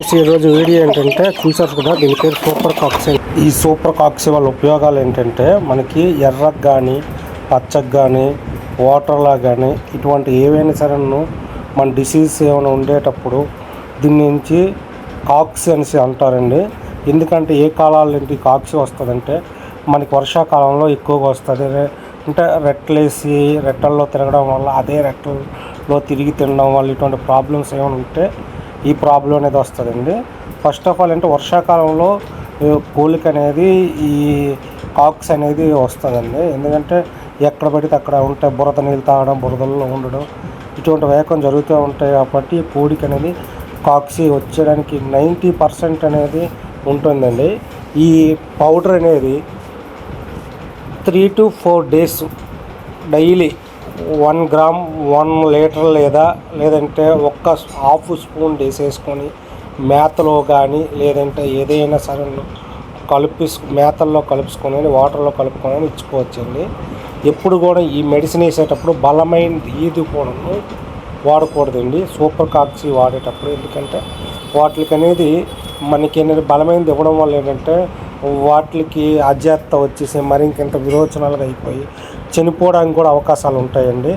ఈరోజు వీడియో ఏంటంటే చూసారు కదా దీని పేరు సూపర్ కాక్సీ ఈ సూపర్ కాక్సీ వల్ల ఉపయోగాలు ఏంటంటే మనకి ఎర్రకు కానీ పచ్చకు కానీ వాటర్లా కానీ ఇటువంటి ఏవైనా సరే మన డిసీజ్ ఏమైనా ఉండేటప్పుడు దీని నుంచి కాక్సీ అనేసి అంటారండి. ఎందుకంటే ఏ కాలాల నుండి కాక్సీ వస్తుందంటే మనకి వర్షాకాలంలో ఎక్కువగా వస్తుంది. అంటే రెట్టలేసి రెట్టల్లో తిరగడం వల్ల అదే రెట్టల్లో తిరిగి తినడం వల్ల ఇటువంటి ప్రాబ్లమ్స్ ఏమైనా ఉంటే ఈ ప్రాబ్లం అనేది వస్తుందండి. ఫస్ట్ ఆఫ్ ఆల్ అంటే వర్షాకాలంలో పోలిక అనేది ఈ కాక్స్ అనేది వస్తుందండి. ఎందుకంటే ఎక్కడ పడితే అక్కడ ఉంటే బురద నీళ్ళు తాగడం బురదల్లో ఉండడం ఇటువంటి వేగం జరుగుతూ ఉంటాయి కాబట్టి పూడిక అనేది కాక్సీ వచ్చేయడానికి నైంటీ పర్సెంట్ అనేది ఉంటుందండి. ఈ పౌడర్ అనేది three to four days daily one gram one litre లేదా లేదంటే ఒక్క హాఫ్ స్పూన్ వేసేసుకొని మేతలో కానీ లేదంటే ఏదైనా సరే కలిపి మేతల్లో కలుపుకొని వాటర్లో కలుపుకొని ఇచ్చుకోవచ్చండి. ఎప్పుడు కూడా ఈ మెడిసిన్ వేసేటప్పుడు బలమైన ఈది కూడా వాడకూడదండి. సూపర్ కాక్సీ వాడేటప్పుడు. ఎందుకంటే వాటికి అనేది మనకి అనేది బలమైనది ఇవ్వడం వల్ల ఏంటంటే వాటికి అజాత వచ్చేసి మరి ఇంకెంత విరోచనాలుగా అయిపోయి చనిపోవడానికి కూడా అవకాశాలు ఉంటాయండి.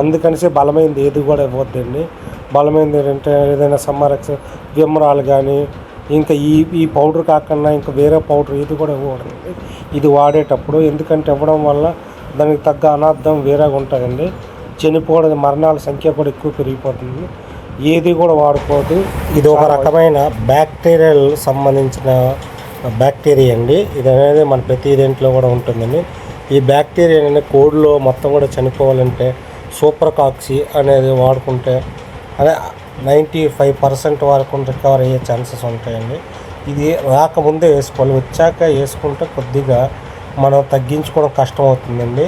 అందుకనిసే బలమైనది ఏది కూడా ఇవ్వద్దండి. బలమైనది ఏంటంటే ఏదైనా సమ్మరక్స్ విమరాలు కానీ ఇంకా ఈ ఈ పౌడర్ కాకుండా ఇంకా వేరే పౌడర్ ఇది కూడా ఇవ్వకూడదండి. ఇది వాడేటప్పుడు ఎందుకంటే ఇవ్వడం వల్ల దానికి తగ్గ అనార్థం వేరేగా ఉంటుందండి చనిపోవడం మరణాల సంఖ్య కూడా ఎక్కువ పెరిగిపోతుంది. ఏది కూడా వాడుకోవద్దు. ఇది ఒక రకమైన బ్యాక్టీరియల్ సంబంధించిన బ్యాక్టీరియా అండి. ఇది అనేది మన ప్రతి దేంట్లో కూడా ఉంటుందండి. ఈ బ్యాక్టీరియా అనేది కోడ్లో మొత్తం కూడా చనిపోవాలంటే సూపర్ కాక్సీ అనేది వాడుకుంటే అదే నైంటీ ఫైవ్ పర్సెంట్ వరకు రికవర్ అయ్యే ఛాన్సెస్ ఉంటాయండి. ఇది రాకముందే వేసుకోవాలి. వచ్చాక వేసుకుంటే కొద్దిగా మనం తగ్గించుకోవడం కష్టం అవుతుందండి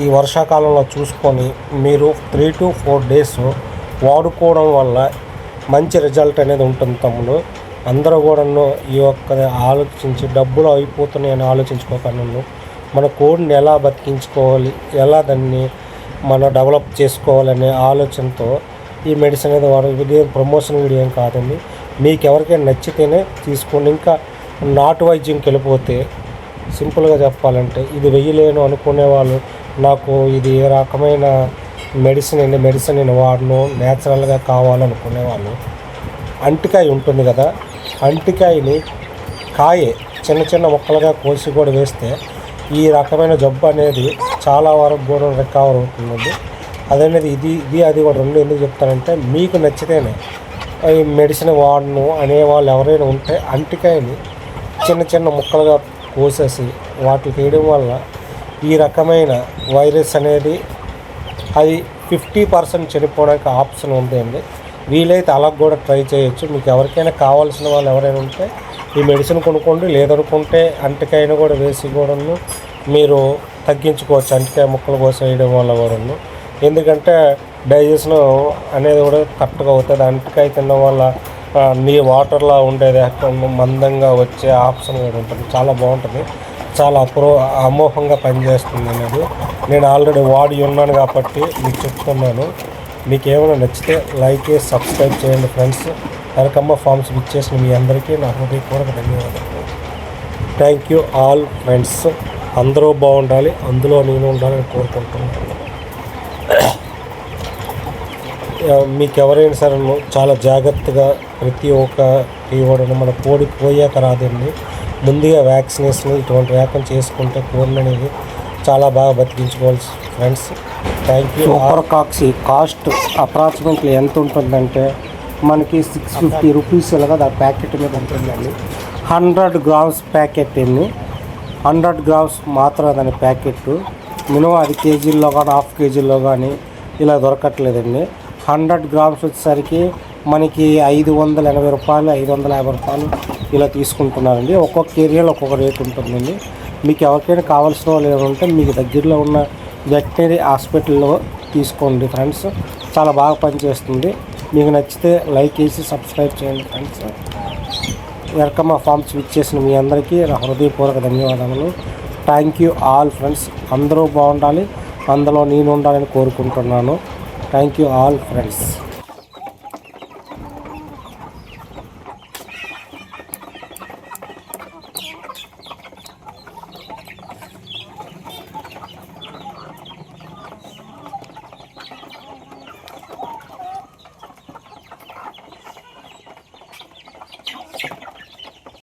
ఈ వర్షాకాలంలో చూసుకొని మీరు త్రీ టు ఫోర్ డేస్ వాడుకోవడం వల్ల మంచి రిజల్ట్ అనేది ఉంటుంది తమ్ముడు. అందరూ కూడా ఈ యొక్క ఆలోచించి డబ్బులు అయిపోతున్నాయని ఆలోచించుకోకుండా. మన కోడ్ని ఎలా బతికించుకోవాలి? ఎలా దాన్ని మనం డెవలప్ చేసుకోవాలనే ఆలోచనతో ఈ మెడిసిన్ అనేది వాడు ఇది ప్రమోషన్ వీడియో ఏం కాదండి. మీకు ఎవరికైనా నచ్చితేనే తీసుకోండి. ఇంకా నాటు వైద్యంకి వెళ్ళిపోతే సింపుల్గా చెప్పాలంటే ఇది వెయ్యలేను అనుకునే వాళ్ళు నాకు ఇది ఏ రకమైన మెడిసిన్ అండి మెడిసిన్ నేను వాడను న్యాచురల్గా కావాలనుకునే వాళ్ళు. అంటికాయ ఉంటుంది కదా అంటికాయని కాయే చిన్న చిన్న ముక్కలుగా కోసి కూడా వేస్తే ఈ రకమైన జబ్బు అనేది చాలా వరకు కూడా రికవర్ అవుతుందండి. అదనేది ఇది ఇది అది కూడా రెండు ఎందుకు చెప్తానంటే మీకు నచ్చితేనే ఈ మెడిసిన్ వాడను అనే వాళ్ళు ఎవరైనా ఉంటే అంటికాయని చిన్న చిన్న ముక్కలుగా కోసేసి వాటికి వేయడం వల్ల ఈ రకమైన వైరస్ అనేది అది ఫిఫ్టీ పర్సెంట్ చనిపోవడానికి ఆప్షన్ ఉందండి. వీలైతే అలా కూడా ట్రై చేయొచ్చు. మీకు ఎవరికైనా కావాల్సిన వాళ్ళు ఎవరైనా ఉంటే ఈ మెడిసిన్ కొనుక్కోండి లేదనుకుంటే అంటికాయను కూడా వేసి కూడాను మీరు తగ్గించుకోవచ్చు. అంటికాయ ముక్కలు కోసం వేయడం వల్ల కూడాను. ఎందుకంటే డైజెషన్ అనేది కూడా కరెక్ట్గా అవుతుంది. అంటికాయ తినడం వల్ల నీ వాటర్లా ఉండేది. మందంగా వచ్చే ఆప్షన్ కూడా ఉంటుంది. చాలా బాగుంటుంది. చాలా అప్రో అమోహంగా పనిచేస్తుంది అనేది. నేను ఆల్రెడీ వాడి ఉన్నాను కాబట్టి మీకు చెప్తున్నాను. మీకు ఏమైనా నచ్చితే లైక్ చేసి సబ్స్క్రైబ్ చేయండి ఫ్రెండ్స్. కనకమ్మ ఫార్మ్స్ బుక్ చేసిన మీ అందరికీ నా హృదయపూర్వక ధన్యవాదాలు. థ్యాంక్ యూ ఆల్ ఫ్రెండ్స్ అందరూ బాగుండాలి అందులో నేను ఉండాలని కోరుకుంటున్నాను. మీకు ఎవరైనా సరే చాలా జాగ్రత్తగా ప్రతి ఒక్క ఇవ్వడం మన కోడి పోయాక రాదండి. ముందుగా వ్యాక్సినేషన్ ఇటువంటి వ్యాపం చేసుకుంటే కోడిని అనేది చాలా బాగా బతికించుకోవాల్సి ఫ్రెండ్స్ థ్యాంక్ యూ సూపర్ కాక్సీ కాస్ట్ అప్రాక్సిమేట్లీ ఎంత ఉంటుందంటే మనకి సిక్స్ ఫిఫ్టీ రూపీస్ ఇలాగా ఆ ప్యాకెట్ మీద ఉంటుందండి. హండ్రెడ్ గ్రామ్స్ ప్యాకెట్ ఎన్ని హండ్రెడ్ గ్రామ్స్ మాత్రం దాని ప్యాకెట్. మినిమం అది కేజీల్లో కానీ హాఫ్ కేజీల్లో కానీ ఇలా దొరకట్లేదండి. హండ్రెడ్ గ్రామ్స్ వచ్చేసరికి మనకి ఐదు వందల ఎనభై రూపాయలు ఐదు వందల యాభై రూపాయలు ఇలా తీసుకుంటున్నారండి. ఒక్కొక్క ఏరియాలో ఒక్కొక్క రేట్ ఉంటుందండి. మీకు ఎవరికైనా కావాల్సిన వాళ్ళు ఏమంటే మీకు దగ్గరలో ఉన్న వెటనరీ హాస్పిటల్లో తీసుకోండి ఫ్రెండ్స్. చాలా బాగా పనిచేస్తుంది. మీకు నచ్చితే లైక్ చేసి సబ్స్క్రైబ్ చేయండి ఫ్రెండ్స్. వెల్కమ్ ఆ ఫామ్ స్విచ్ చేసిన మీ అందరికీ హృదయపూర్వక ధన్యవాదములు. Thank you all friends. అందరూ బాగుండాలి. అందులో నేను ఉండాలని కోరుకుంటున్నాను. Thank you all friends.